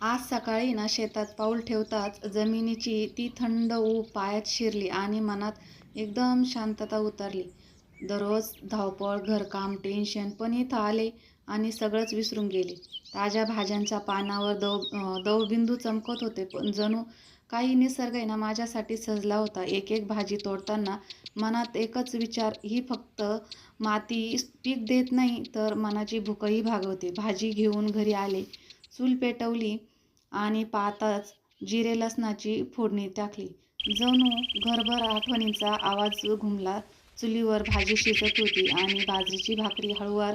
आज सकाळी ना शेतात पाऊल ठेवताच जमिनीची ती थंड ऊब पायात शिरली आणि मनात एकदम शांतता उतरली. दररोज धावपळ घरकाम टेन्शन पण इथं आले आणि सगळंच विसरून गेले. ताज्या भाज्यांच्या पानावर दव दवबिंदू चमकत होते पण जणू काही निसर्ग आहे ना माझ्यासाठी सजला होता. एक एक भाजी तोडताना मनात एकच विचार ही फक्त माती पीक देत नाही तर मनाची भूकही भागवते. भाजी घेऊन घरी आले चूल पेटवली आणि पाहताच जिरे लसणाची फोडणी टाकली. जणू घरभर आठवणींचा आवाज घुमला. चुलीवर भाजी शिजत होती आणि बाजरीची भाकरी हळूवार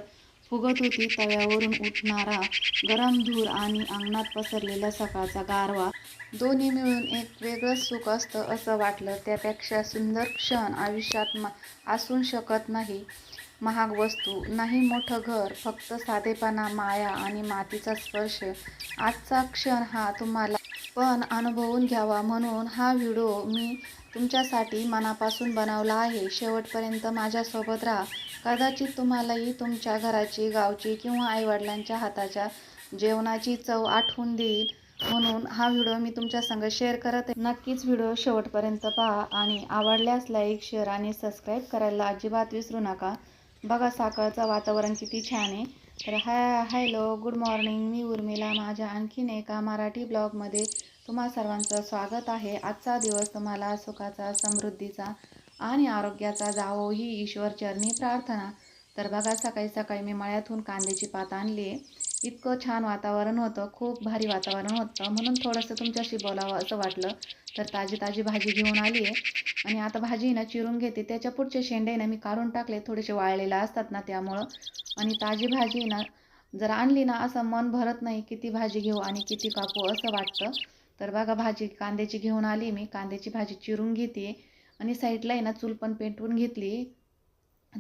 फुगत होती. तव्यावरून उठणारा गरम धूर आणि अंगणात पसरलेला सकाळचा गारवा दोन्ही मिळून एक वेगळंच सुख असतं असं वाटलं. त्यापेक्षा सुंदर क्षण आयुष्यात मा असून शकत नाही. महाग वस्तू नाही मोठं घर फक्त साधेपणा माया आणि मातीचा स्पर्श. आजचा क्षण हा तुम्हाला पण अनुभवून घ्यावा म्हणून हा व्हिडिओ मी तुमच्यासाठी मनापासून बनवला आहे. शेवटपर्यंत माझ्यासोबत राहा. कदाचित तुम्हालाही तुमच्या घराची गावची किंवा आईवडिलांच्या हाताच्या जेवणाची चव आठवून देईल म्हणून हा व्हिडिओ मी तुमच्या संग शेअर करत आहे. नक्कीच व्हिडिओ शेवटपर्यंत पहा आणि आवडल्यास लाईक शेअर आणि सबस्क्राईब करायला अजिबात विसरू नका. बघा सकाळचं वातावरण किती छान आहे. तर हाय हॅलो गुड मॉर्निंग मी उर्मिला माझ्या आणखीन एका मराठी ब्लॉगमध्ये तुम्हा सर्वांचं स्वागत आहे. आजचा दिवस तुम्हाला सुखाचा समृद्धीचा आणि आरोग्याचा जावो ही ईश्वरचरणी प्रार्थना. तर बघा सकाळी सकाळी मी मळ्यातून कांद्याची पात आणली आहे. इतकं छान वातावरण होतं खूप भारी वातावरण होतं. म्हणून थोडंसं तुमच्याशी बोलावं असं वाटलं. तर ताजी ताजी भाजी घेऊन आली आहे आणि आता भाजी ना चिरून घेते. त्याच्या पुढचे शेंडे ना मी काढून टाकले. थोडेसे वाळलेले असतात ना त्यामुळं. आणि ताजी भाजी ना जर आणली ना असं मन भरत नाही किती भाजी घेऊ आणि किती कापू असं वाटतं. तर बघा भाजी कांद्याची घेऊन आली मी. कांद्याची भाजी चिरून घेते. आणि साईडला आहे ना चूल पण पेटवून घेतली.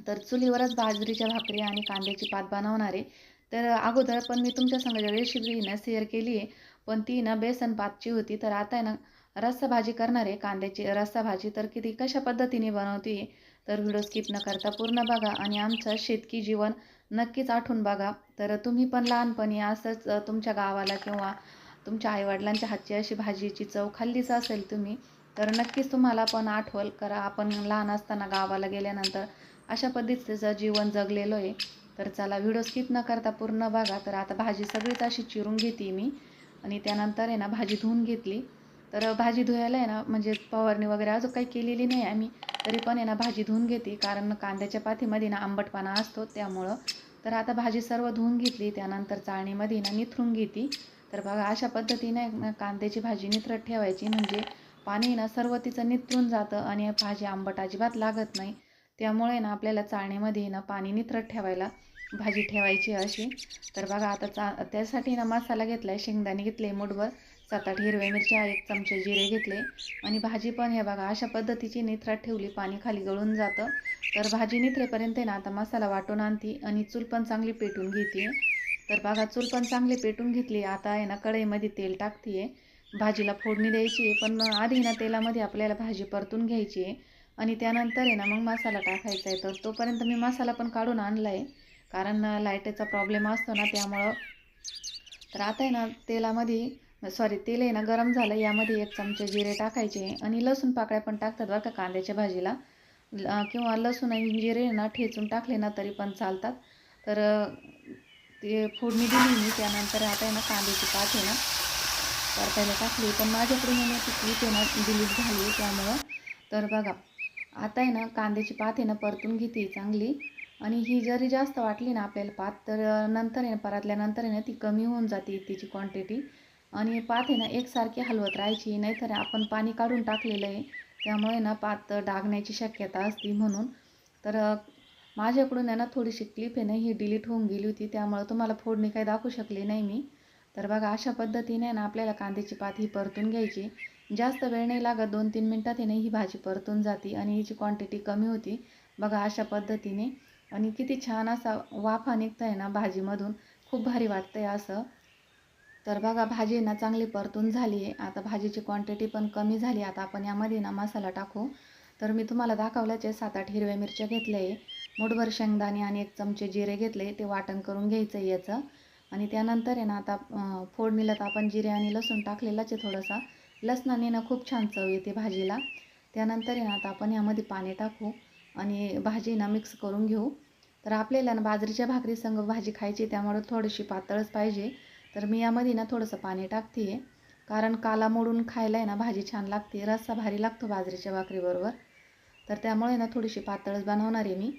तर चुलीवरच बाजरीच्या भाकरी आणि कांद्याची पात बनवणार आहे. तर अगोदर पण मी तुमच्या संग रेसिपी ना शेअर केली आहे पण ती ना बेसन पातची होती. तर आता आहे ना रस्सा भाजी करणार आहे कांद्याची. रस्सा भाजी तर किती कशा पद्धतीने बनवते तर व्हिडिओ स्किप न करता पूर्ण बघा. आणि आमचं शेतकी जीवन नक्कीच आठवून बघा. तर तुम्ही पण लहानपणी असंच तुमच्या गावाला किंवा तुमच्या आईवडिलांच्या हातची अशी भाजीची चव खाल्लीच असेल तुम्ही तर नक्कीच तुम्हाला पण आठवल करा. आपण लहान असताना गावाला गेल्यानंतर अशा पद्धतीचं जीवन जगलेलो आहे. तर चला व्हिडिओ स्किप न करता पूर्ण बघा. तर आता भाजी सगळीच अशी चिरून घेते मी. आणि त्यानंतर आहे ना भाजी धुवून घेतली. तर भाजी धुवायला आहे ना म्हणजे फवारणी वगैरे अजून काही केलेली नाही आम्ही. तरी पण आहे ना भाजी धुवून घेते. कारण कांद्याच्या पातीमध्ये ना आंबटपणा असतो त्यामुळं. तर आता भाजी सर्व धुवून घेतली. त्यानंतर चाळणीमध्ये ना निथरून घेते. तर बघा अशा पद्धतीने कांद्याची भाजी निथरत ठेवायची. म्हणजे पाणी ना सर्व तिचं निथरून जातं आणि भाजी आंबट अजिबात लागत नाही. त्यामुळे ना आपल्याला चाळणीमध्ये ना पाणी निथरत ठेवायला भाजी ठेवायची अशी. तर बघा आता चा त्यासाठी ना मसाला घेतला आहे शेंगदाणे घेतले मुठभर सात आठ हिरव्या मिरच्या एक चमचे जिरे घेतले. आणि भाजी पण हे बघा अशा पद्धतीची निथरात ठेवली पाणी खाली गळून जातं. तर भाजी निथरेपर्यंत आहे ना आता मसाला वाटून आणते आणि चूल पण चांगली पेटून घेते तर बघा चूल पण चांगली पेटून घेतली आता आहे ना कढईमध्ये तेल टाकते भाजीला फोडणी द्यायची आहे पण आधी ना तेलामध्ये आपल्याला भाजी परतून घ्यायची आहे. आणि त्यानंतर आहे ना मग मसाला टाकायचा आहे. तर तोपर्यंत मी मसाला पण काढून आणला आहे कारण लाईटचा प्रॉब्लेम असतो ना त्यामुळं. तर आता आहे ना तेलामध्ये सॉरी तेल आहे ना गरम झालं यामध्ये एक चमचे जिरे टाकायचे आणि लसूण पाकळ्या पण टाकतात बरं का कांद्याच्या भाजीला. किंवा लसूण आणि जिरे ना ठेचून टाकले ना तरी पण चालतात. तर ते फोडणी दिली मी त्यानंतर आता आहे ना कांद्याची पात आहे ना परतायला टाकली. पण माझ्याकडून आहे ना ती ना डिलीट झाली त्यामुळं. तर बघा आता आहे ना कांद्याची पात आहे ना परतून घेते चांगली. आणि ही जरी जास्त वाटली ना आपल्याला पात तर नंतर आहे ना परतल्यानंतर आहे ना ती कमी होऊन जाते तिची क्वांटिटी आणि पात आहे ना एकसारखी हलवत राहायची नाहीतर आपण पाणी काढून टाकलेलं आहे. त्यामुळे ना पात डागण्याची शक्यता असते म्हणून. तर माझ्याकडून आहे ना थोडीशी क्लिप आहे ना ही डिलीट होऊन गेली होती. त्यामुळे तुम्हाला फोडणी काही दाखवू शकली नाही मी. तर बघा अशा पद्धतीने ना आपल्याला कांद्याची पात ही परतून घ्यायची. जास्त वेळ नाही लागत दोन तीन मिनटात आहे ना ही भाजी परतून जाते आणि हिची क्वांटिटी कमी होती. बघा अशा पद्धतीने. आणि किती छान असा वाफा निघतं आहे ना भाजीमधून. खूप भारी वाटतं आहे असं. तर बघा भाजी ना चांगली परतून झाली आहे. आता भाजीची क्वांटिटी पण कमी झाली. आता आपण यामध्ये ना मसाला टाकू. तर मी तुम्हाला दाखवल्याचे सात आठ हिरव्या मिरच्या घेतल्या आहे. मुठभर शेंगदाणे आणि एक चमचे जिरे घेतले ते वाटण करून घ्यायचं आहे याचं. आणि त्यानंतर आहे ना आता फोडणीला तर आपण जिरे आणि लसूण टाकलेलाच आहे थोडासा. लसणाने ना खूप छान चव येते भाजीला. त्यानंतर आहे ना आता आपण यामध्ये पाणी टाकू. आणि भाजी ना मिक्स करून घेऊ. तर आपल्याला ना बाजरीच्या भाकरीसंग भाजी खायची त्यामुळे थोडीशी पातळच पाहिजे. तर मी यामध्ये ना थोडंसं पाणी टाकते आहे कारण काला मोडून खायला आहे ना भाजी छान लागते रस्सा भारी लागतो बाजरीच्या भाकरीबरोबर. तर त्यामुळे ना थोडीशी पातळच बनवणार आहे मी.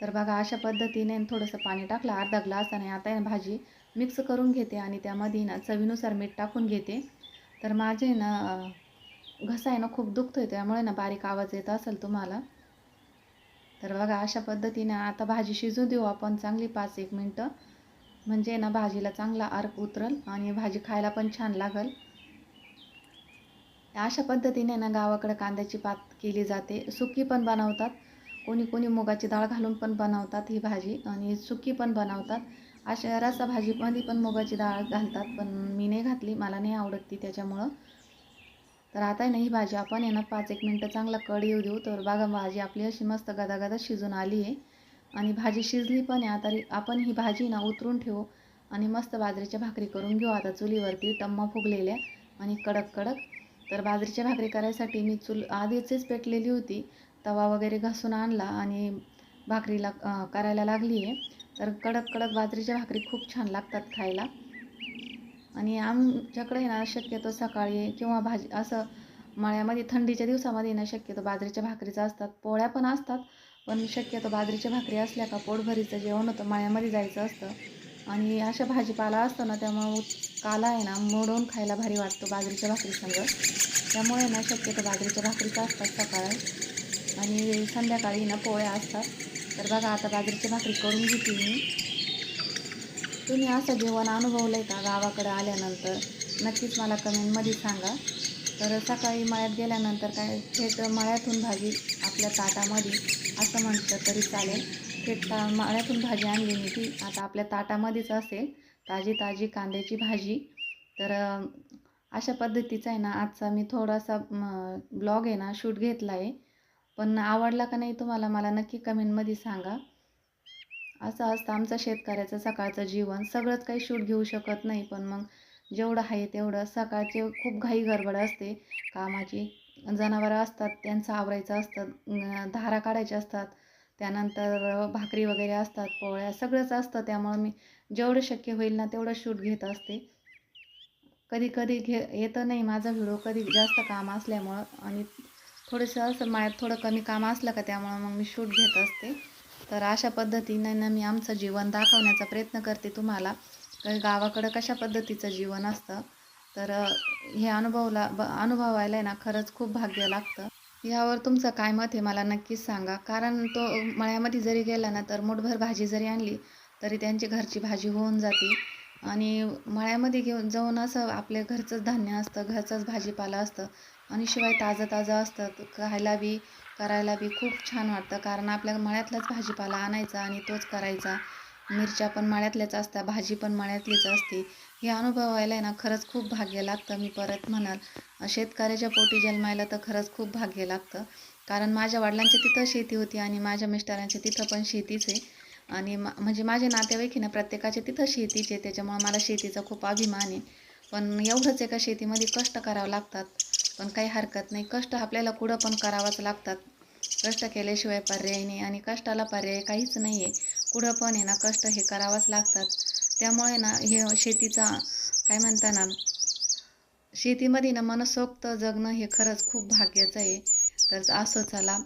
तर बघा अशा पद्धतीने थोडंसं पाणी टाकलं अर्धा ग्लास आणि आता आहे ना भाजी मिक्स करून घेते आणि त्यामध्ये ना चवीनुसार मीठ टाकून घेते. तर माझे ना घसा आहे ना खूप दुखतो आहे त्यामुळे ना बारीक आवाज येत असेल तुम्हाला. तर बघा अशा पद्धतीने आता भाजी शिजू देऊ आपण. चांगली पाच एक मिनटं. म्हणजे ना भाजीला चांगला अर्क उतरल आणि भाजी खायला पण छान लागल. अशा पद्धतीने ना गावाकडे कांद्याची पात केली जाते. सुकी पण बनवतात. कोणी कोणी मुगाची डाळ घालून पण बनवतात ही भाजी आणि सुकी पण बनवतात. अशा रसा भाजीमध्ये पण मुगाची डाळ घालतात पण मी नाही घातली. मला नाही आवडत ती त्याच्यामुळं. तर आता आहे ना ही भाजी आपण आहे ना पाच एक मिनटं चांगला कड येऊ देऊ. तर बघा भाजी आपली अशी मस्त गदागदा शिजून आली आहे. आणि भाजी शिजली पण आहे. आता आपण ही भाजी ना उतरून ठेवू आणि मस्त बाजरीच्या भाकरी करून घेऊ. आता चुलीवरती टम्मा फुगलेल्या आणि कडक कडक. तर बाजरीच्या भाकरी करायसाठी मी चूल आधीचीच पेटलेली होती. तवा वगैरे घासून आणला आणि भाकरीला करायला लागली आहे तर कडक कडक बाजरीच्या भाकरी खूप छान लागतात खायला. आणि आमच्याकडे ना शक्यतो सकाळी किंवा भाजी असं मळ्यामध्ये थंडीच्या दिवसामध्ये ना शक्यतो बाजरीच्या भाकरीचं असतात. पोळ्या पण असतात पण शक्यतो बाजरीच्या भाकरी असल्या का पोटभरीचं जेवण होतं मळ्यामध्ये जायचं असतं. आणि अशा भाजीपाला असतो ना त्यामुळं काला आहे ना मोडून खायला भारी वाटतो बाजरीच्या भाकरीसंग त्यामुळे ना शक्यतो बाजरीच्या भाकरीचं असतात सकाळी. आणि संध्याकाळी ना पोळ्या असतात. तर बघा आता बाजरीची भाकरी करून घेते मी. तुम्ही असं जेवण अनुभवलं आहे का गावाकडे आल्यानंतर? नक्कीच मला कमेंटमध्ये सांगा. तर सकाळी मळ्यात गेल्यानंतर काय थेट मळ्यातून भाजी आपल्या ताटामध्ये असं म्हटलं तरी चालेल. थेट ता मळ्यातून भाजी आणली मी ती. आता आपल्या ताटामध्येच असेल ताजी ताजी कांद्याची भाजी. तर अशा पद्धतीचा आहे ना आजचा मी थोडासा ब्लॉग आहे ना शूट घेतला आहे पण आवडला का नाही तुम्हाला मला नक्की कमेंटमध्ये सांगा. असं असतं. आमचं शेतकऱ्याचं सकाळचं जीवन सगळंच काही शूट घेऊ शकत नाही. पण मग जेवढं आहे तेवढं सकाळचे खूप घाई गडबड असते. कामाची जनावरं असतात त्यांचं आवरायचं असतं धारा काढायच्या असतात. त्यानंतर भाकरी वगैरे असतात पोळ्या सगळंच असतं. त्यामुळं मी जेवढं शक्य होईल ना तेवढं शूट घेत असते. कधी कधी घे येतं नाही माझा व्हिडिओ कधी जास्त काम असल्यामुळं आणि थोडंसं असं मायात थोडं कमी काम असलं का त्यामुळं मग मी शूट घेत असते. तर अशा पद्धतीनं ना मी आमचं जीवन दाखवण्याचा प्रयत्न करते तुम्हाला. तर गावाकडं कशा पद्धतीचं जीवन असतं? तर हे अनुभवला ब अनुभवायला आहे ना खरंच खूप भाग्य लागतं. यावर तुमचं काय मत आहे मला नक्कीच सांगा. कारण तो मळ्यामध्ये जरी गेला ना तर मुठभर भाजी जरी आणली तरी त्यांची घरची भाजी होऊन जाते. आणि मळ्यामध्ये घेऊन जाऊन असं आपल्या घरचंच धान्य असतं घरचंच भाजीपाला असतं. आणि शिवाय ताजं ताजं असतं. खायला बी करायला बी खूप छान वाटतं. कारण आपल्या मळ्यातलाच भाजीपाला आणायचा आणि तोच करायचा. मिरच्या पण मळ्यातल्याच असतात भाजी पण मळ्यातलीच असते. हे अनुभवायला आहे ना खरंच खूप भाग्य लागतं मी परत म्हणाल. शेतकऱ्याच्या पोटी जन्मायला तर खरंच खूप भाग्य लागतं. कारण माझ्या वडिलांची तिथं शेती होती आणि माझ्या मिस्टरांची तिथं पण शेतीच आहे. आणि मा म्हणजे माझे नातेवाईक आहे ना प्रत्येकाचे तिथं शेतीच आहे. त्याच्यामुळं मला शेतीचा खूप अभिमान आहे. पण एवढंच एका शेतीमध्ये कष्ट करावं लागतात. पण काही हरकत नाही. कष्ट आपल्याला कुठं पण करावंच लागतात. कष्ट केल्याशिवाय पर्याय नाही आणि कष्टाला पर्याय काहीच नाही आहे कुठं पण आहे ना कष्ट हे करावंच लागतात. त्यामुळे ना हे शेतीचा काय म्हणता ना शेतीमध्ये ना मनसोक्त जगणं हे खरंच खूप भाग्याचं आहे. तर असं चला.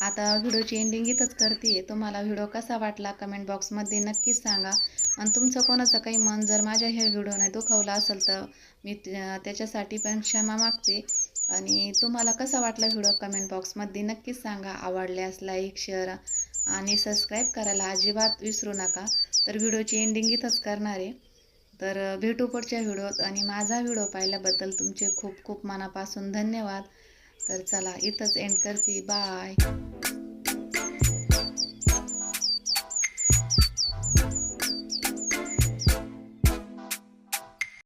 आता व्हिडिओची एंडिंग इथंच करते. तुम्हाला व्हिडिओ कसा वाटला कमेंट बॉक्समध्ये नक्कीच सांगा. आणि तुमचं कोणाचं काही मन जर माझ्या ह्या व्हिडिओने दुखावलं असेल तर मी त्याच्यासाठी पण क्षमा मागते. आणि तुम्हाला कसा वाटला व्हिडिओ कमेंट बॉक्समध्ये नक्कीच सांगा. आवडल्यास लाईक शेअर आणि सबस्क्राईब करायला अजिबात विसरू नका. तर व्हिडिओची एंडिंग इथंच करणार आहे. तर भेटू पुढच्या व्हिडिओत. आणि माझा व्हिडिओ पाहिल्याबद्दल तुमचे खूप खूप मनापासून धन्यवाद. तर चला इथंच एंड करते. बाय